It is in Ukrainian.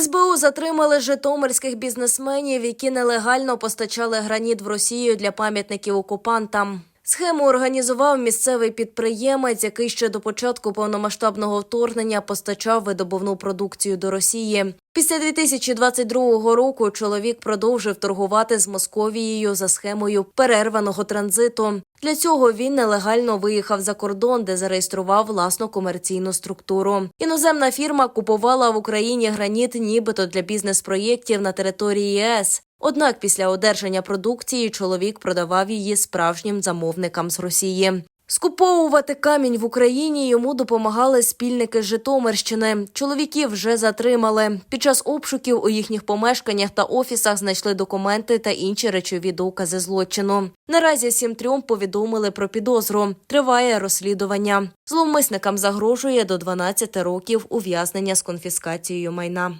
СБУ затримали житомирських бізнесменів, які нелегально постачали граніт в Росію для пам'ятників окупантам. Схему організував місцевий підприємець, який ще до початку повномасштабного вторгнення постачав видобувну продукцію до Росії. Після 2022 року чоловік продовжив торгувати з Московією за схемою перерваного транзиту. Для цього він нелегально виїхав за кордон, де зареєстрував власну комерційну структуру. Іноземна фірма купувала в Україні граніт, нібито для бізнес-проєктів на території ЄС. Однак після одержання продукції чоловік продавав її справжнім замовникам з Росії. Скуповувати камінь в Україні йому допомагали спільники Житомирщини. Чоловіків вже затримали. Під час обшуків у їхніх помешканнях та офісах знайшли документи та інші речові докази злочину. Наразі всім трьом повідомили про підозру. Триває розслідування. Зловмисникам загрожує до 12 років ув'язнення з конфіскацією майна.